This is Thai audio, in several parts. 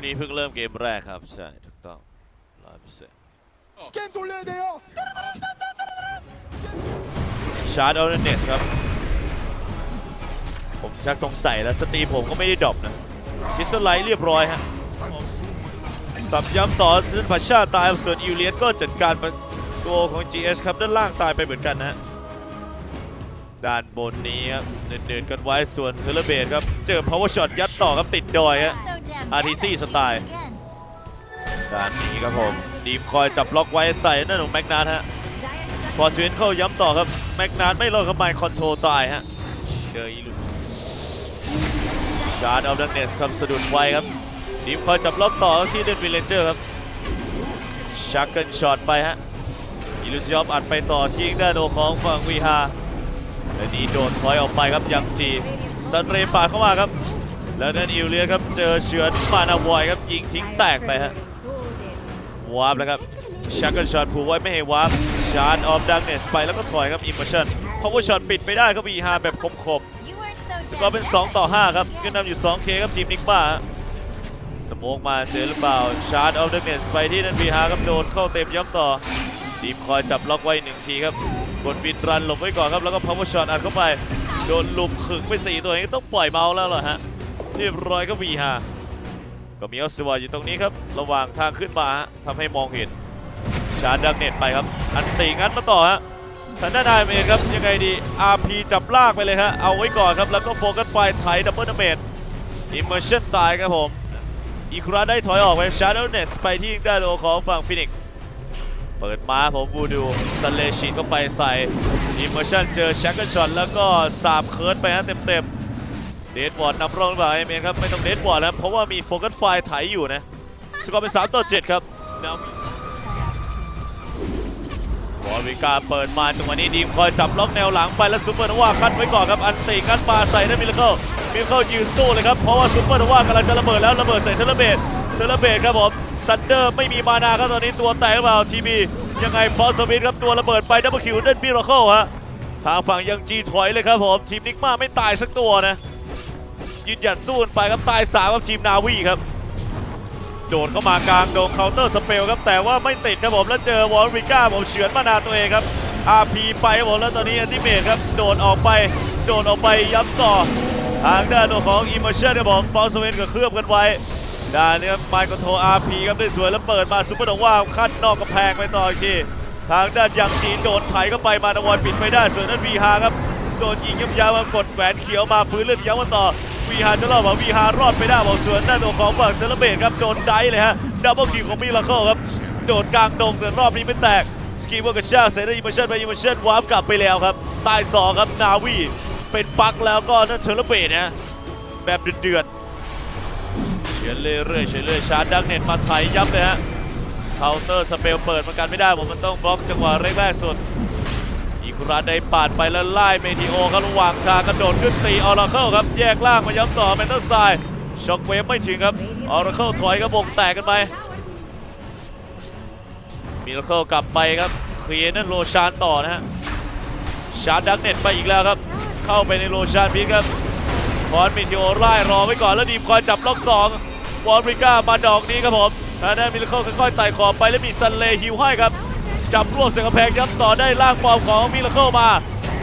คู่นี้เพิ่งเริ่มเกมแรกครับ ใช่ถูกต้องร้อยเปอร์เซ็นต์ 스캔 돌려야 돼요. ชาร์ดออเนสครับ ผมชักสงสัยแล้วสตรีผมก็ไม่ได้ดรอปนะคิสเซอร์ไลท์เรียบร้อยฮะสับย้ำต่อเรื่องพัชชาตายส่วนอิวเลียสก็จัดการประโกของ GS ครับ ด้านล่างตายไปเหมือนกันนะฮะด้านบนนี้ครับเดินๆกันไว้ส่วนเทเลเบตครับ เจอ power shot ยัดต่อครับติดดอยฮะ RTC สไตล์ด้านนี้ครับผมดีมคอยจับล็อกไว้ใส่นั่นของแม็กนาทฮะพอชเวนเข้าย้ำต่อครับแม็กนานไม่รอดครับไมค์คอนโทรลตายฮะเจออีลูชาร์ดเอาดังเนสครับสะดุดไวครับดีมคอยจับล็อกต่อที่เดนวิลเลนเจอร์ครับชักเกิลช็อตไปฮะอิลูซิออฟอัดไปต่อที่ด้านโดของฝั่งวีฮาและนี้โดนถอยออกไปครับยังจีซันเรปาดเข้ามาครับ แล้วนั่นอิวเลียครับเจอเฉือนมานาวอยครับยิงทิ้งแตกไปฮะวาร์ปแล้วครับชักเกิลช็อตผูกไว้ไม่ให้วาร์ปชาร์ดออฟดังเนสไปแล้วก็ถอยครับอิมเมอร์ชั่นพาวเวอร์ช็อตปิดไม่ได้ครับวีฮาแบบคมๆกก็อร์เป็น 2 ต่อ 5 ครับขึ้นนำอยู่ 2K ครับทีมนิกบ้าสโมกมาเจอหรือเปล่าชาร์ดออฟดังเนสไปที่นั่นวีฮาครับโดนเข้าเต็มย้ำต่อดีมคอยจับล็อกไว้หนึ่งทีครับกดบินรันหลบไว้ก่อนครับแล้วก็พาวเวอร์ช็อตอัดเข้าไปโดนลุมขึงไปสี่ตัวเองต้องปล่อยเมาส์แล้วเหรอฮะ เรียบร้อยก็วีฮาก็มีออสวาอยู่ตรงนี้ครับ ระหว่างทางขึ้นมาทำให้มองเห็น ชาร์ดักเน็ตไปครับ อันตีงัดมาต่อฮะทางด้านนาเองครับ ยังไงดี RP จับลากไปเลยฮะ เอาไว้ก่อนครับ แล้วก็โฟกัสไฟไถดับเบิลดาเมจอิมเมอร์ชั่นตายครับผม อีคระได้ถอยออกไปชาร์ o เนสไปที่ด้านโลของฝั่งฟินิกเปิดมาผมบูดูซันเลชีก็ไปใส่อิมเมอร์ชั่นเจอแชกเกิลช็อตแล้วก็สาบเคิร์ดไปฮะเต็มๆ เดดบอร์ดนำร่องหรือเปล่าเอเมนครับไม่ต้องเดดบอร์ดแล้วเพราะว่ามีโฟกัสไฟไถอยู่นะสกอร์เป็น3ต่อ7ครับนาบอวิกาเปิดมาจังหวะนี้ดีมคอยจับล็อกแนวหลังไปแล้วซูเปอร์นว่าคัดไว้ก่อนครับอันติงัดปาใส่ได้มิลเคิลมิลเคิลยืนสู้เลยครับเพราะว่าซูเปอร์นว่ากำลังจะระเบิดแล้วระเบิดใส่เทเลเบตเทเลเบตครับผมซันเดอร์ไม่มีมานาครับตอนนี้ตัวแตกหรือเปล่าทีบียังไงบอสสวิตครับตัวระเบิดไปดับเบิลคิวเดนมิลเคิลฮะทางฝั่งยังจีถอยเลยครับผมทีมนิกมาไม่ตายสักตัวนะ ยืนหยัดสู้กันไปครับตายสามครับทีมนาวีครับ โดดเข้ามากลางโดนเคาน์เตอร์สเปลครับแต่ว่าไม่ติดครับผมแล้วเจอวอลริก้าผมเฉือนมานาตัวเองครับ RP ไปครับผมแล้วตอนนี้อันติเมทครับโดดออกไปโดดออกไปย้ำต่อทางด้านตัวของอิมเมอร์ชั่นครับผมฟอลสเวนกับเคลือบกันไว้ด้านนี้ครับไมค์คอนโทร RP ครับได้สวยแล้วเปิดมาซุปเปอร์โนว่าขั้นนอกกำแพงไปต่ออีกทีทางด้านยังจีนโดนไถเข้าไปมานาวอยปิดไม่ได้ส่วนนั้นวีฮาครับโดนยิงย้ำยาวมากดแหวนเขียวมาพื้นเลือดย้ำมาต่อ วีฮาจะรอดบอกวีฮารอดไปได้บอกส่วนด้านตัวของฝั่งเซเลเบตครับโดนไดเลยฮะดับเบิลคิวของมิลาเคิลครับโดดกลางดงแต่รอบนี้ไม่แตกสกีเวอร์กับชาเซนได้อิมเมอร์ชั่นไปอิมเมอร์ชั่นวาร์ปกลับไปแล้วครับตายสองครับนาวีเป็นปักแล้วก็นั่นเซเลเบตนะแบบเดือดเฉยเรื่อยเฉยเรื่อยชาร์จดักเน็ตมาไถยับเลยฮะเคาน์เตอร์สเปลเปิดมันกันไม่ได้ผมมันต้องบล็อกจังหวะแรกๆสุด ระได้ปาดไปแล้วไล่เมทิโอครับระหว่างทางกระโดดขึ้นตีออร์เคิลครับแยกล่างมาย้ำต่อเมนเตอร์ไซช็อคเวฟไม่ถึงครับออร์เคิลถอยกระบงแตกกันไปมิราเคิลกลับไปครับเคลียร์นั่นโรชานต่อนะฮะชาร์ดักเน็ตไปอีกแล้วครับ เข้าไปในโรชานพีคครับคอนมิทิโอไล่รอไว้ก่อนแล้วดีมคอยจับล็อกสองวอลริก้ามาดอกนี้ครับผมทางด้านมิราเคิลค่อยๆไต่ขอบไปแล้วมีซันเลฮิวให้ครับ จับรวบเสียงกระแพงย้ำต่อได้ล่างฟอร์มของมิลเคิลมา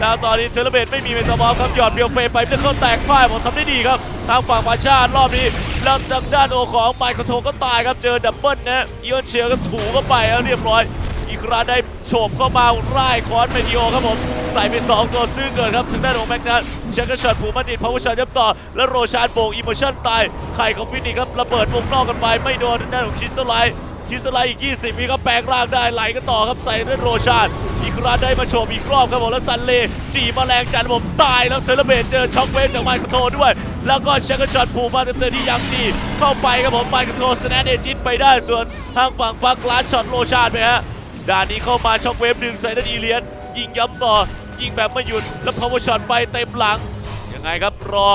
แล้วตอนนี้เทเลเบตไม่มีเมตาบอลครับหยอดเบียวเฟยไปมิลเคิลแตกพ่ายผมทำได้ดีครับทางฝั่งมาชาติรอบนี้แล้วทางด้านโอของไมค์คอนโทก็ตายครับเจอดับเบิลนะอีออนเชียร์ก็ถูเข้าไปแล้วเรียบร้อย อีกราได้โฉบเข้ามาร่ายคอนเมทิโอครับผมใส่ไป2ตัวซื้อเกินครับทางด้านของแม็กนัทเชคกระช็อตผูมาติดพาวเวอร์ช็อตย้ำต่อ แล้วโรชานโบกอิโมชั่นตายไข่ของฟินิกครับระเบิดวงนอกกันไปไม่โดนทางด้านของคิสไลท์ คิสไลอีก 20 มีก็แปลงร่างได้ไหลกันต่อครับใส่ด้วยโรชานอีกคราได้มาโชว์อีกรอบครับผมแล้วซันเลจีแมาแรงจันผมตายแล้วเซเลเบตเจอช็อคเวฟจากไมค์คอนโทรด้วย แล้วก็เชคกช็อตผูกมาเต็มๆที่ยังดีเข้าไปครับผมไมค์คอนโทรสแนนเอจิตไปได้ส่วนทางฝั่งปักลานช็อตโรชานไปฮะด้านนี้เข้ามาช็อคเวฟดึงใส่ด้านอีเลียนยิงย้ำต่อยิงแบบไม่หยุดแล้วพาวเวอร์ช็อตไปเต็มหลังยังไงครับรอ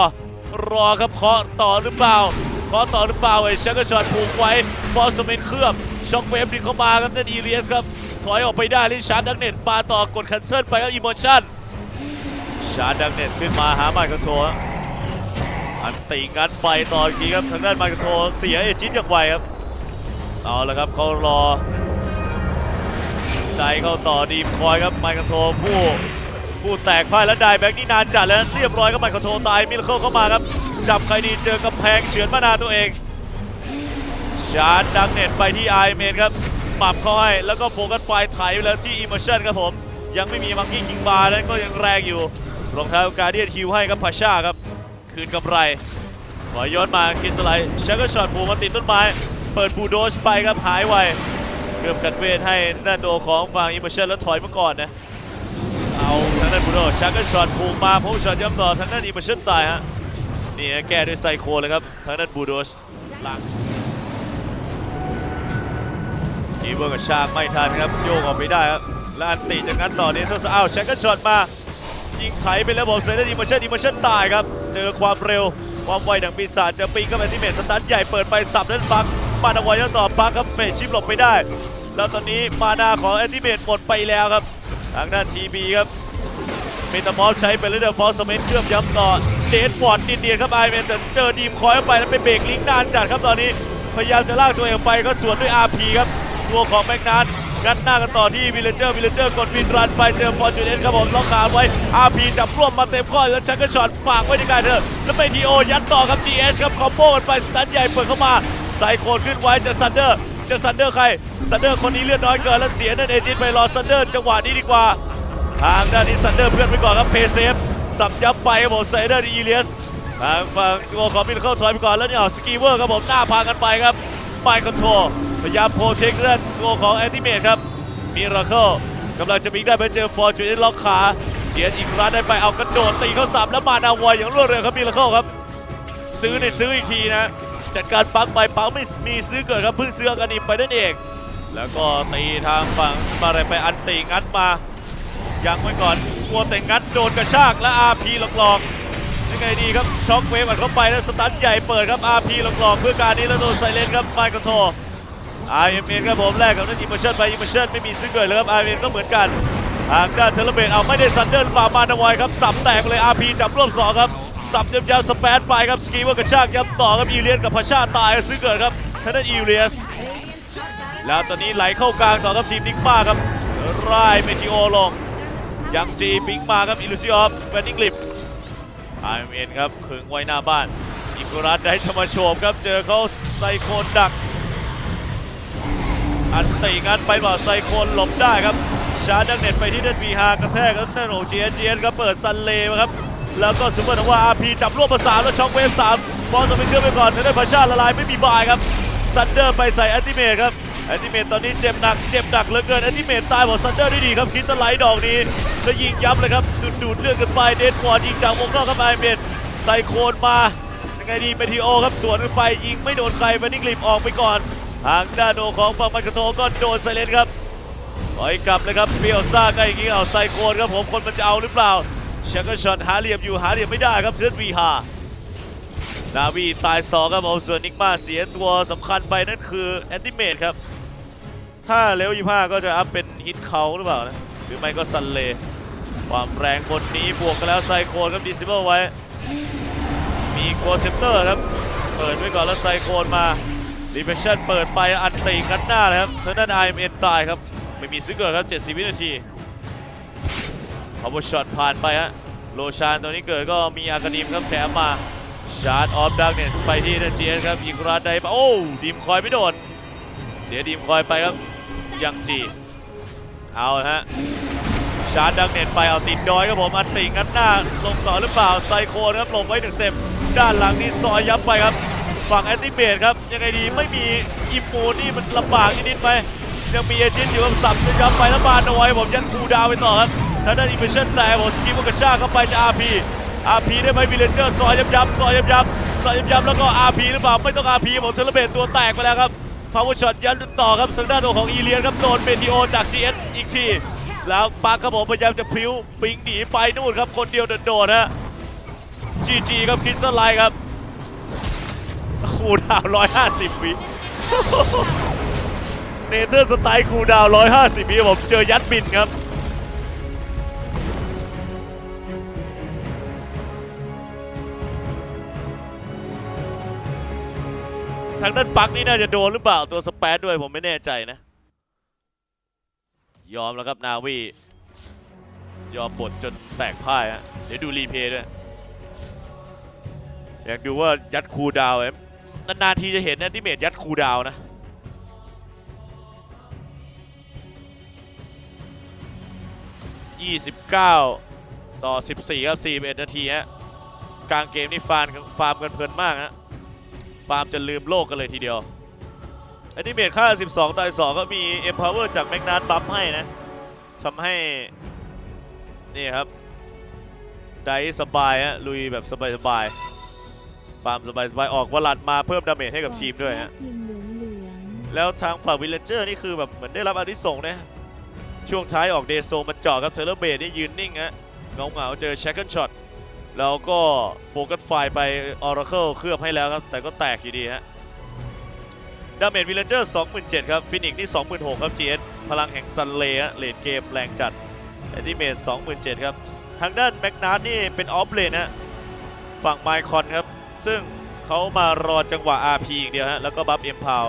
รอครับเคาะต่อหรือเปล่า เคาะต่อหรือเปล่าไอ้ชคเกอร์ช็อตผูกไว้บอลสเมนเคลือบช็อกเวฟดึงเข้ามาครับนั่นอีเลียสครับถอยออกไปได้ลิชาร์ดดักเน็ตปาต่อกดคันเซิลไปครับอีโมชั่นชาร์ดดักเน็ตขึ้นมาหามค์คอนโทอันตีงัดไปต่ออีกทีครับทางด้านมาร์กโทเสียเอจิตอย่างไวครับเอาละครับเขารอใจเข้าต่อดีมคอยครับไมค์คอนโทรผู้ผู้แตกพ่ายและได้แบงค์นี่นานจัดแล้วเรียบร้อยครับไมค์คอนโทรตายมิลเคิลเข้ามาครับ จับใครดีเจอกำแพงเฉือนมานาตัวเองชาร์จดังเน็ตไปที่ไอเมนครับปรับเข้าให้แล้วก็โฟกัสไฟไถไปแล้วที่อิมเมอร์ชันครับผม ยังไม่มีมังกี้คิงบาร์นั้นก็ยังแรงอยู่ รองเท้าการเดียนฮิวให้ครับพาชาครับ คืนกำไรขอย้อนมาคิสไลชักก็ช็อตผูมาติดต้นไม้ เปิดบูโดชไปครับหายไวเกือบกัดเวทให้ด้านโดของฝั่งอิมเมอร์ชันแล้วถอยมาก่อนนะเอาทางด้านบูโดชักก็ช็อตผูมาผู้ช็อตย้ำต่อทางด้านอิมเมอร์ชันตายฮะ นี่แก้ด้วยไซโคเลยครับทางด้านบูโดชหลังสกีเบอร์กับชากไม่ทันครับโยกออกไปได้ครับแล้วอันติจากนั้นต่อเนเธอร์สอ้าวแชงก็ช็อตมายิงไถไปแล้วบอกเซนต์ดีมาเชนดีมาเชนตายครับ เจอความเร็วความไวดังปีศาจจอปิงก็เป็นที่เมทสตันใหญ่เปิดไปสับเล่นฟักมาดาวอยต่อปักครับเฟชิปหลบไปได้ แล้วตอนนี้มานาของแอนติเมทหมดไปแล้วครับ ทางด้านทีบีครับเมตามอฟใช้ไปแล้วเดอร์ฟอสเมนเครื่องย้ำต่อ เจนฟอร์ดเดียนครับไอเมนแต่เจอดีมคอยเข้าไปแล้วไปเบรกลิงก์นานจัดครับตอนนี้ พยายามจะลากตัวเองไปก็สวนด้วย RP ครับตัวของแม็กนานงัดหน้ากันต่อที่วิลเลเจอร์วิลเลเจอร์กดวินรันไปเจอฟอร์จูเนสครับผมล็อกขาไว้ RP จับร่วมมาเต็มข้อแล้วชักก็ช็อตฝากไว้ในการเธอแล้วไปทีโอยัดต่อครับ GS ครับคอมโบกันไปสตันใหญ่เปิดเข้ามาใส่โคนขึ้นไว้จะซันเดอร์จะซันเดอร์ใครซันเดอร์คนนี้เลือดน้อยเกินแล้วเสียนั่นเอจินไปรอซันเดอร์จังหวะนี้ดีกว่า ทางด้านนี้ซันเดอร์เพื่อนไปก่อนครับเพย์เซฟ สับยับไปครับผมไซเดอร์อีเลียสทางฝั่งตัวของมิลเคิลถอยไปก่อนแล้วเนี่ยสกีเวอร์ครับผมหน้าพากันไปครับไปคอนโทรพยายามโปรเทคเรื่องตัวของแอนติเมทครับมิราเคิลกำลังจะมิกได้ไปเจอฟอร์จูนล็อกขาเสียอีกร้านได้ไปเอากระโดดตีเข้าสับแล้วมานาวอยอย่างรวดเร็วครับมิราเคิลครับ ซื้อในซื้ออีกทีนะจัดการปักไปปักไม่มีซื้อเกิดครับเพิ่งซื้อกันนิมไปนั่นเอง แล้วก็ตีทางฝั่งมาอะไรไปอันตีงัดมายังไว้ก่อน กลัวแต่งัดโดนกระชากและ RP หลอกๆยังไงดีครับช็อคเวฟอัดเข้าไปแล้วสตันใหญ่เปิดครับ RP หลอกๆเพื่อการนี้แล้วโดนไซเลนครับไมค์คอนโทร IMN ครับผมแรกกับนั่นอิมเมอร์ชันไปอิมเมอร์ชันไม่มีซึ่งเกิดเลยครับ IMN ก็เหมือนกันทางด้านเทเลเบตเอาไม่ได้ซันเดอร์หรือเปล่ามานาวอยครับสับแตกเลย RP จับรวบสองครับสับยาวๆสเปซไปครับสกีว่ากระชากยับต่อครับอีเลียนกับพาชาตายซึ่งเกิดครับท่างด้านอีเลียสแล้วตอนนี้ไหลเข้ากลางต่อครับทีมนิกมาครับร่ายเมทิโอลง ยังจีปิงมาครับอิลูซิออฟแวนนิงลิปไอเอ็นครับขึงไว้หน้าบ้านอิกุรัตได้ธรรมโฉมครับเจอเขาไซโคนดัก อันตีงัดไปบ่าไซโคนหลบได้ครับชาร์ดักเน็ตไปที่เดนบีฮากระแทกครับนั่นโอเจียเจียนครับเปิดซันเลมาครับแล้วก็ซูเปอร์นว่าอาร์พีจับรวบประสานแล้วช็อคเวฟสามบอลจะเป็นเครื่องไปก่อนได้พาชาละลายไม่มีบายครับซันเดอร์ไปใส่แอนติเมทครับ แอนติเมทตอนนี้เจ็บหนักเจ็บหนักเหลือเกินแอนติเมทตายหมดซันเดอร์ได้ดีครับคิดตะไลดอกนี้แล้วยิงยับเลยครับดูดดูดเลือดกันไปเดนฟอร์ดยิงจากวงนอกครับไอเมทใส่โคนมายังไงดีเมทิโอครับสวนกันไปยิงไม่โดนใครแวนนิงลิปออกไปก่อนทางด้านโดของฝั่งมันกระโทก็โดนไซเลนครับถอยกลับเลยครับเปียวซ่าก็อย่างนี้เอาไซโคนครับผมคนมันจะเอาหรือเปล่าเชคเกอร์ช็อตหาเหลี่ยมอยู่หาเหลี่ยมไม่ได้ครับเทือนวีฮา นาวีตายสองครับผมส่วนนิกมาเสียตัวสำคัญไปนั่นคือแอนติเมทครับ ถ้าเลเวยี่ห้าก็จะอัพเป็นฮิตเขาหรือเปล่านะ หรือไม่ก็ซันเลความแรงบนนี้บวกกันแล้วไซโคนครับดิซิเบิลไว้ มีโกเซปเตอร์ครับ เปิดไว้ก่อนแล้วไซโคนมารีเฟคชั่นเปิดไปอันตีกันหน้าเลยครับทางด้านไอเอ็นตายครับ ไม่มีซื้อเกิดครับ 70 วินาทีพาวเวอร์ช็อตผ่านไปฮะโลชานตัวนี้เกิดก็มีอากานิมครับแถมมา ชาร์ดออฟดักเนสไปที่นันเจียนครับยิงราดได้ปโอ้ดีมคอยไม่โดน เสียดีมคอยไปครับยังจีเอาฮะชาร์ดดักเนตไปเอาติดดอยครับผมอันติงัดหน้าลงต่อหรือเปล่าไซโคนครับลงไว้หนึ่งเต็มด้านหลังนี้ซอยยับไปครับฝั่งแอนติเบตครับยังไงดีไม่มีอิมมูนี่มันลำบากนิดๆไหมยังมีเอจินอยู่กับสับจะยับไปแล้วบานเอาไว้ผมยันคูดาวไปต่อครับทางด้านอิมเพรสชั่นแต่ผมสกิปกระชากเข้าไปจะอาร์พี อาพีได้ไหมวิลเลนเจอร์ซอยยับยับซอยยับยับซอยยับยับแล้วก็อาพีหรือเปล่าไม่ต้องอาพีผมเทเลเบตตัวแตกไปแล้วครับพาวเวอร์ช็อตยันต่อครับทางด้านตัวของอีเลียนครับโดนเมทีโอจาก GS อีกที แล้วปาร์คครับผมพยายามจะพลิ้วปิงหนีไปนู่นครับคนเดียวโดดๆฮะจีจีครับคิดสไลด์ครับคูดาวร้อยห้าสิบวิเนเธอร์สไตล์คูดาวร้อยห้าสิบวิผมเจอยัดบินครับ ทางด้านปักนี่น่าจะโดนหรือเปล่าตัวสเปซด้วยผมไม่แน่ใจนะ ยอมแล้วครับนาวียอมบดจนแตกพ่ายฮะเดี๋ยวดูรีเพย์ด้วย อยากดูว่ายัดคูดาวน์ไหมนานๆทีจะเห็นนะที่เมดยัดคูดาวน์นะ29ต่อ14ครับ41นาทีฮะกลางเกมนี่ฟาร์มฟาร์มกันเพลินมากฮะ ฟาร์มจะลืมโลกกันเลยทีเดียวอันนี้เมทค่า 12ต่อ2ก็มี Empower จากแมกนัสบัฟให้นะทำให้ นี่ครับ ได้สบายฮะลุยแบบสบายๆฟาร์มสบายๆ ออกวลัดมาเพิ่มดาเมจให้กับทีมด้วยฮะทีมเหลืองเหลืองๆแล้วทางฝั่งวิลเลเจอร์นี่คือแบบเหมือนได้รับอานิสงส์นะช่วงท้ายออกเดโซมันเจาะครับเทเลเบดนี่ยืนนิ่งฮะเงาเงาๆเจอแชคเกิลช็อต แล้วก็โฟกัสไฟไปออร์เคิลเคลือบให้แล้วครับ แต่ก็แตกอยู่ดีฮะดาเมจวิลเลเจอร์27,000ครับฟินิกนี่26,000ครับ GS พลังแห่งซันเลฮะเลดเกมแรงจัดแอนติเมจ27,000ครับ ทางด้านแมกนาร์นี่เป็นออฟเลนฮะฝั่งไมคอนครับ ซึ่งเขามารอจังหวะ RP อย่างเดียวฮะแล้วก็บัฟเอ็มพาว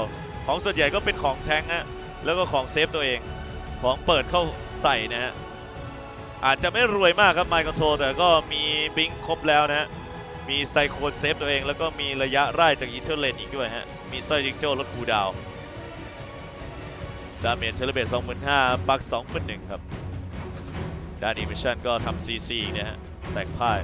ของส่วนใหญ่ก็เป็นของแทงฮะแล้วก็ของเซฟตัวเองของเปิดเข้าใส่นะฮะ อาจจะไม่รวยมากครับไมค์คอนโทรแต่ก็มีบิงครบแล้วนะฮะ มีไซโคนเซฟตัวเอง แล้วก็มีระยะไร่จากอีเทอร์เลนอีกด้วยฮะ มีสร้อยจิงโจ้ลดคูดาวดาเมจเทเลเบต25,000บัก21,000ครับด้านอีมิชันก็ทำซีซีนะฮะ แตกพ่าย